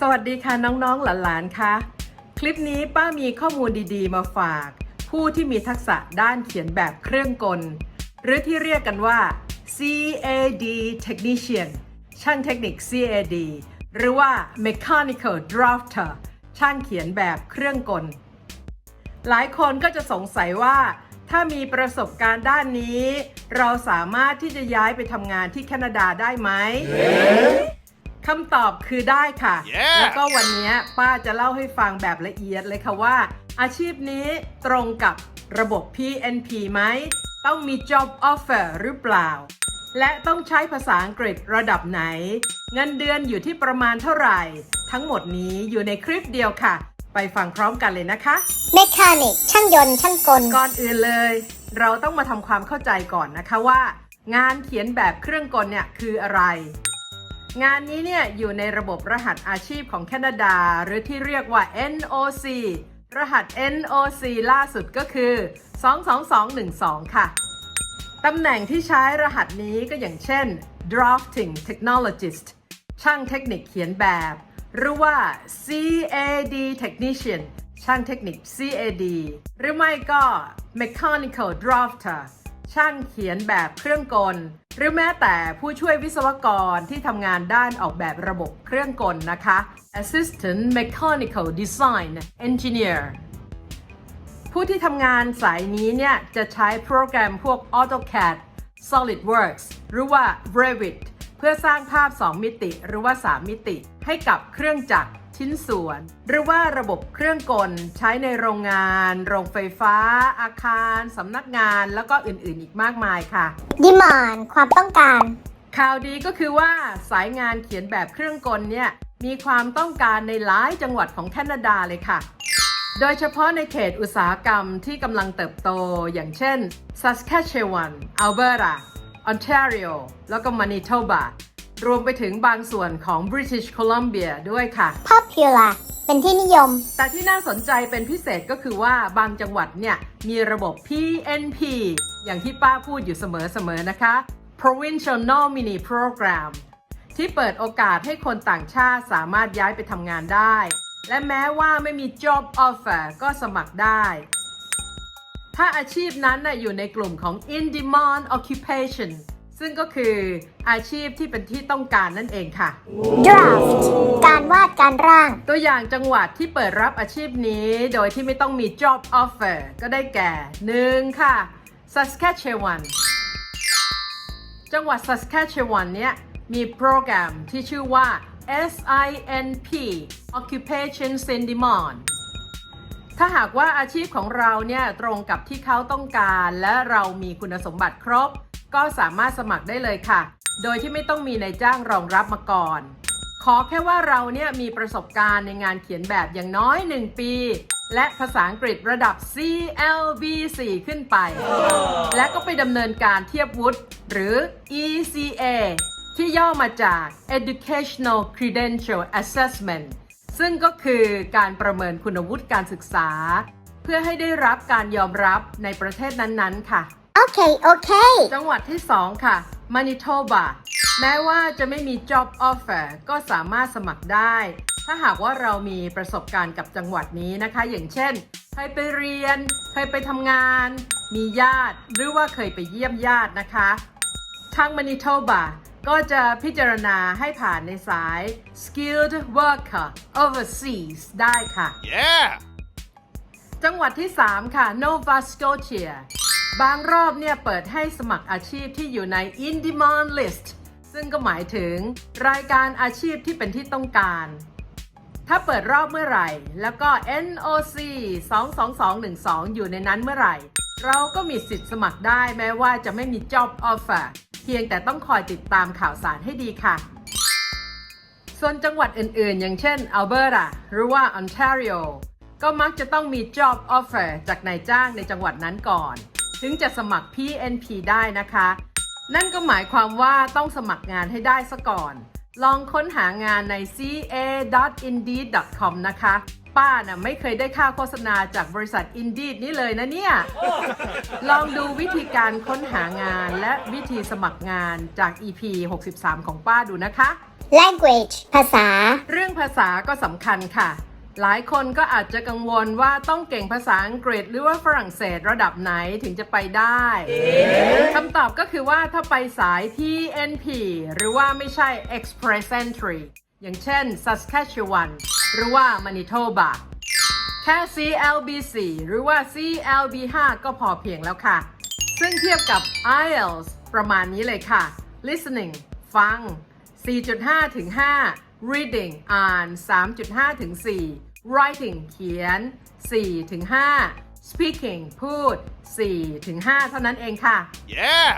สวัสดีค่ะน้องๆหลานๆค่ะ คลิปนี้ป้ามีข้อมูลดีๆ มาฝาก ผู้ที่มีทักษะด้านเขียนแบบเครื่องกล หรือที่เรียกกันว่า CAD Technician ช่างเทคนิค CAD หรือว่า Mechanical Drafter ช่างเขียนแบบเครื่องกล หลายคนก็จะสงสัยว่า ถ้ามีประสบการณ์ด้านนี้ เราสามารถที่จะย้ายไปทำงานที่แคนาดาได้ไหม คำตอบคือได้ค่ะ Yeah แล้วก็วันนี้ป้าจะเล่าให้ฟังแบบละเอียดเลยค่ะว่า อาชีพนี้ตรงกับระบบ PNP ไหม ต้องมี job offer หรือเปล่า และต้องใช้ภาษาอังกฤษระดับไหน เงินเดือนอยู่ที่ประมาณเท่าไหร่ ทั้งหมดนี้อยู่ในคลิปเดียวค่ะ ไปฟังพร้อมกันเลยนะคะ เมคานิกช่างยนต์ช่างกล ก่อนอื่นเลย เราต้องมาทำความเข้าใจก่อนนะคะว่า งานเขียนแบบเครื่องกลเนี่ยคืออะไร งานนี้เนี่ยอยู่ในระบบรหัสอาชีพของแคนาดา หรือที่เรียกว่า NOC รหัส NOC ล่าสุดก็คือ 22212 ค่ะ ตำแหน่งที่ใช้รหัสนี้ก็อย่างเช่น drafting technologist ช่างเทคนิคเขียนแบบ หรือว่า CAD technician ช่างเทคนิค CAD หรือไม่ก็ mechanical drafter ช่างเขียนแบบเครื่องกล หรือแม้แต่ผู้ช่วยวิศวกรที่ทำงานด้านออกแบบระบบเครื่องกลนะคะ assistant mechanical design engineer ผู้ที่ทำงานสายนี้เนี่ยจะใช้โปรแกรมพวก AutoCAD SolidWorks หรือว่า Revit เพื่อสร้างภาพ 2 มิติหรือว่า 3 มิติให้กับเครื่องจักร ชิ้นส่วน หรือว่าระบบเครื่องกลใช้ในโรงงาน โรงไฟฟ้า อาคาร สำนักงานแล้วก็อื่นๆอีกมากมายค่ะ ดิมานความต้องการ ข่าวดีก็คือว่าสายงานเขียนแบบเครื่องกลเนี่ยมีความต้องการในหลายจังหวัดของแคนาดาเลยค่ะ โดยเฉพาะในเขตอุตสาหกรรมที่กำลังเติบโต อย่างเช่น Saskatchewan Alberta Ontario แล้วก็ Manitoba รวมไปถึงบางส่วนของ British Columbia ด้วยค่ะ popular เป็นที่นิยม แต่ที่น่าสนใจเป็นพิเศษก็คือว่าบางจังหวัดเนี่ย มีระบบ PNP อย่างที่ป้าพูดอยู่เสมอๆนะคะ Provincial Nominee Program ที่เปิดโอกาสให้คนต่างชาติสามารถย้ายไปทำงานได้ และแม้ว่าไม่มี job offer ก็สมัครได้ ถ้าอาชีพนั้นน่ะอยู่ในกลุ่มของ in demand occupation ซึ่งก็คืออาชีพที่เป็นที่ต้องการนั่นเองค่ะ draft การวาดการร่าง ตัวอย่างจังหวัดที่เปิดรับอาชีพนี้โดยที่ไม่ต้องมี job offer ก็ได้แก่ 1. ค่ะ Saskatchewan จังหวัด Saskatchewan เนี้ยมีโปรแกรมที่ชื่อว่า SINP Occupation in Demand ถ้าหากว่าอาชีพของเราเนี่ยตรงกับที่เขาต้องการและเรามีคุณสมบัติครบ ก็สามารถสมัครได้เลยค่ะ โดยที่ไม่ต้องมีนายจ้างรองรับมาก่อน ขอแค่ว่าเราเนี่ยมีประสบการณ์ในงานเขียนแบบอย่างน้อย 1 ปี และภาษาอังกฤษระดับ CLB4 ขึ้นไป และก็ไปดำเนินการเทียบวุฒิหรือ ECA ที่ย่อมาจาก Educational Credential Assessment ซึ่งก็คือการประเมินคุณวุฒิการศึกษา เพื่อให้ได้รับการยอมรับในประเทศนั้น ๆ ค่ะ โอเคโอเคจังหวัดที่ 2 ค่ะมานิโตบาแม้ว่าจะไม่มี job offer ก็สามารถสมัครได้ ถ้าหากว่าเรามีประสบการณ์กับจังหวัดนี้นะคะ อย่างเช่น เคยไปเรียน เคยไปทำงาน มีญาติ หรือว่าเคยไปเยี่ยมญาตินะคะ ทางมานิโตบาก็จะพิจารณาให้ผ่านในสาย skilled worker overseas ได้ค่ะ Yeah! จังหวัดที่ 3 ค่ะ Nova Scotia บางรอบเนี่ยเปิดให้สมัครอาชีพที่อยู่ใน In Demand List ซึ่งก็หมายถึงรายการอาชีพที่เป็นที่ต้องการ ถ้าเปิดรอบเมื่อไหร่ แล้วก็ NOC 22212 อยู่ในนั้นเมื่อไหร่ เราก็มีสิทธิ์สมัครได้แม้ว่าจะไม่มี Job Offer เพียงแต่ต้องคอยติดตามข่าวสารให้ดีค่ะส่วนจังหวัดอื่นๆ อย่างเช่น Alberta หรือว่า Ontario ก็มักจะต้องมี job offer จากนายจ้างในจังหวัดนั้นก่อน ถึงจะสมัคร PNP ได้นะคะ นั่นก็หมายความว่าต้องสมัครงานให้ได้ซะก่อน ลองค้นหางานใน ca.indeed.com นะคะ ป้าน่ะไม่เคยได้ค่าโฆษณาจากบริษัท Indeed นี้เลยนะเนี่ย ลองดูวิธีการค้นหางานและวิธีสมัครงานจาก EP 63 ของป้าดูนะคะ language ภาษา เรื่องภาษาก็สำคัญค่ะ หลายคนก็อาจจะกังวลว่าต้องเก่งภาษาอังกฤษหรือว่าฝรั่งเศสระดับไหนถึงจะไปได้คำตอบก็คือว่าถ้าไปสาย PNP หรือว่าไม่ใช่ Express Entry อย่างเช่น Saskatchewan หรือว่า Manitoba แค่ CLB4 หรือว่า CLB5 ก็พอเพียงแล้วค่ะ ซึ่งเทียบกับ IELTS ประมาณนี้เลยค่ะ listening ฟัง 4.5 ถึง 5 reading อ่าน 3.5ถึง4 writing เขียน4ถึง5 speaking พูด4ถึง5เท่านั้นเองค่ะ Yeah!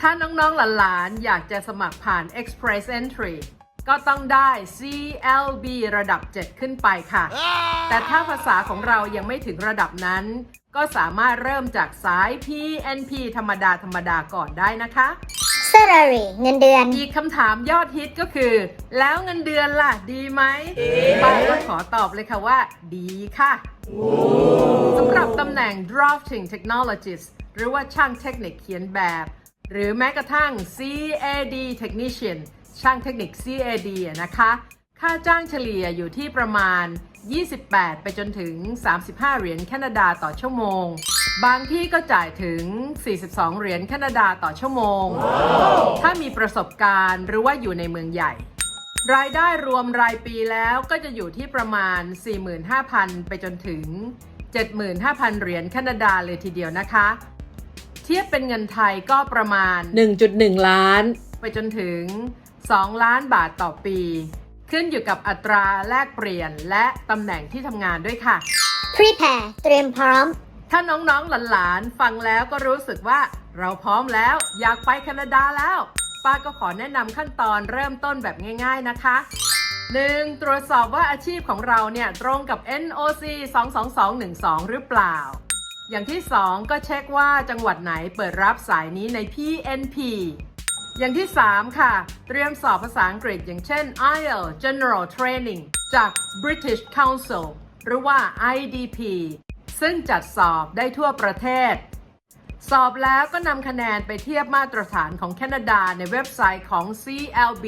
ถ้าน้องๆหลานๆ อยากจะสมัครผ่าน Express Entry ก็ต้องได้ CLB ระดับ 7 ขึ้นไปค่ะ แต่ถ้าภาษาของเรายังไม่ถึงระดับนั้น ก็สามารถเริ่มจากสาย PNP ธรรมดาธรรมดาก่อนได้นะคะ salary เงินเดือน อีกคำถามยอดฮิตก็คือ แล้วเงินเดือนล่ะ ดีไหมป้าก็ขอตอบเลยค่ะว่า ดีค่ะสำหรับตำแหน่ง drafting technologist หรือว่าช่างเทคนิคเขียนแบบ หรือแม้กระทั่ง CAD technician ช่างเทคนิค CAD อะนะคะ ค่าจ้างเฉลี่ยอยู่ที่ประมาณ 28 ไปจนถึง 35 เหรียญแคนาดาต่อชั่วโมง บางที่ก็จ่ายถึง 42 เหรียญแคนาดาต่อชั่วโมง ถ้ามีประสบการณ์หรือว่าอยู่ในเมืองใหญ่ รายได้รวมรายปีแล้วก็จะอยู่ที่ประมาณ 45,000 ไปจนถึง 75,000 เหรียญแคนาดาเลยทีเดียวนะคะ เทียบเป็นเงินไทยก็ประมาณ 1.1 ล้าน ไปจนถึง 2 ล้านบาทต่อปี ขึ้นอยู่กับอัตราแลกเปลี่ยนและตำแหน่งที่ทำงานด้วยค่ะ prepare เตรียมพร้อม ถ้าน้องๆหลานๆฟังแล้วก็รู้สึกว่าเราพร้อมแล้วอยากไปแคนาดาแล้ว ป้าก็ขอแนะนำขั้นตอนเริ่มต้นแบบง่าย ๆนะคะ 1. ตรวจสอบว่าอาชีพของเราเนี่ยตรงกับ NOC 22212 หรือเปล่า อย่างที่ 2 ก็เช็คว่าจังหวัดไหนเปิดรับสายนี้ใน PNP อย่างที่ 3 ค่ะ เตรียมสอบภาษาอังกฤษอย่างเช่น IELTS General Training จาก British Council หรือว่า IDP ซึ่งจัดสอบได้ทั่วประเทศ สอบแล้วก็นำคะแนนไปเทียบมาตรฐานของแคนาดาในเว็บไซต์ของ CLB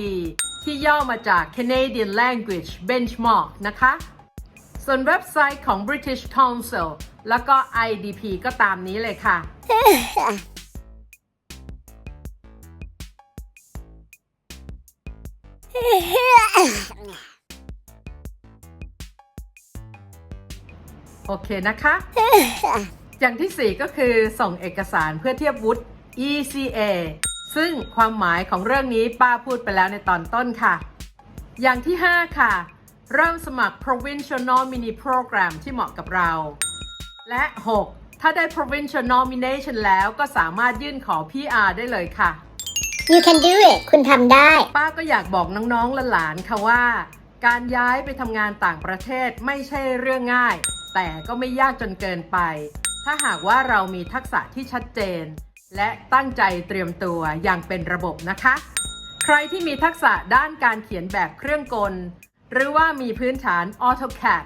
ที่ย่อมาจาก Canadian Language Benchmark นะคะ ส่วนเว็บไซต์ของ British Council แล้วก็ IDP ก็ตามนี้เลยค่ะ โอเคนะคะ อย่างที่ 4 ก็คือส่งเอกสารเพื่อเทียบวุฒิ ECA ซึ่งความหมายของเรื่องนี้ป้าพูดไปแล้วในตอนต้นค่ะ อย่างที่ 5 ค่ะ เริ่มสมัคร provincial nominee program ที่เหมาะกับเรา และ 6 ถ้าได้ provincial nomination แล้วก็สามารถยื่นขอ PR ได้เลยค่ะ you can do it คุณทำได้ ป้าก็อยากบอกน้องๆและหลานค่ะว่า การย้ายไปทำงานต่างประเทศไม่ใช่เรื่องง่าย แต่ก็ไม่ยากจนเกินไป ถ้าหากว่าเรามีทักษะที่ชัดเจน และตั้งใจเตรียมตัวอย่างเป็นระบบนะคะ ใครที่มีทักษะด้านการเขียนแบบเครื่องกล หรือว่ามีพื้นฐาน AutoCAD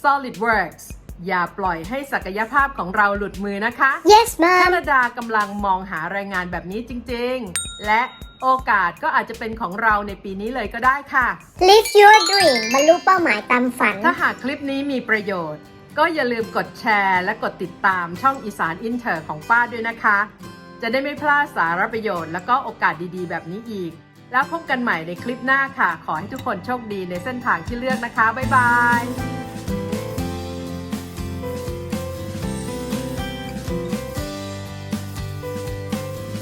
SolidWorks อย่าปล่อยให้ศักยภาพของเราหลุดมือนะคะ yes แค mom นาดากำลังมองหาแรงงานแบบนี้จริงๆ และโอกาสก็อาจจะเป็นของเราในปีนี้เลยก็ได้ค่ะ live your dream บรรลุเป้าหมายตามฝัน ถ้าหากคลิปนี้มีประโยชน์ ก็อย่าลืมกดแชร์และกดติดตามช่องอีสานอินเตอร์ของป้าด้วยนะคะ จะได้ไม่พลาดสาระประโยชน์และก็โอกาสดีๆ แบบนี้อีก แล้วพบกันใหม่ในคลิปหน้าค่ะ ขอให้ทุกคนโชคดีในเส้นทางที่เลือกนะคะ บ๊ายบาย